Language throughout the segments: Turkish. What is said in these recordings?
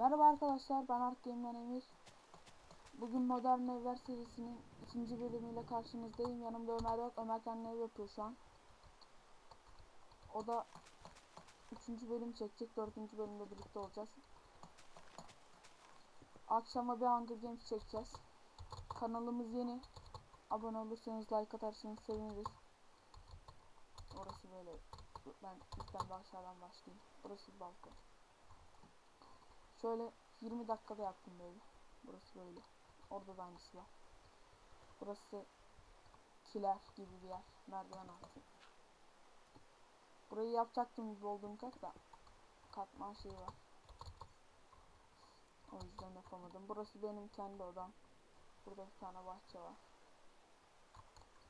Merhaba arkadaşlar ben Ark Game'den Emir. Bugün Modern Evler serisinin ikinci bölümüyle karşınızdayım. Yanımda Ömer yok. Ömer kendine ev yapıyor şu an. O da üçüncü bölüm çekecek. Dördüncü bölümde birlikte olacağız. Akşama bir Hunger Games çekeceğiz. Kanalımız yeni. Abone olursanız like atarsanız seviniriz. Orası böyle. Ben ilkten aşağıdan başlayayım. Burası balkon. Şöyle 20 dakikada yaptım böyle. Burası böyle. Orada da aynısı var. Burası kiler gibi bir yer. Merdiven altı. Burayı yapacaktım gibi olduğum kat da katman şeyi var. O yüzden yapamadım. Burası benim kendi odam. Burada bir tane bahçe var.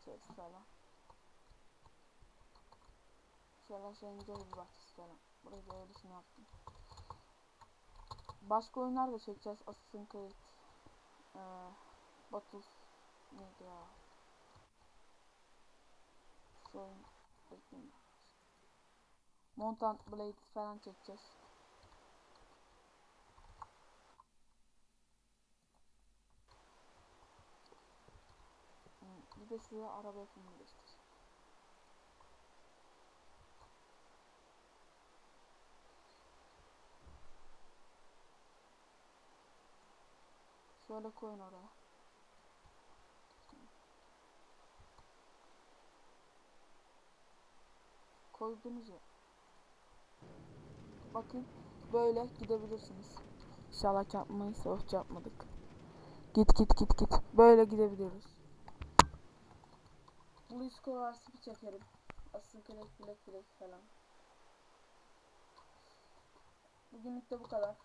İçerisi falan. Şöyle ince bir bahçesi falan. Burayı da öylesine yaptım. Başka oyunlar da çekeceğiz. Assassin's Creed. Ee, Battles. Neydi ya? Bekleyin. Mountain Blade falan çekeceğiz. Bir de size araba yapımını göstereyim. Şöyle koyun oraya. Koydunuz ya. Bakın böyle gidebilirsiniz. İnşallah çarpmayız. Oh çarpmadık. Git git git git. Böyle gidebiliyoruz. Blue Score RCP çekerim. Assassin's Creed Black Black falan. Bugünlük de bu kadar.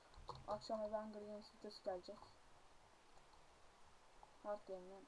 Akşam eve Hunger Games videosu gelecek. Dengan.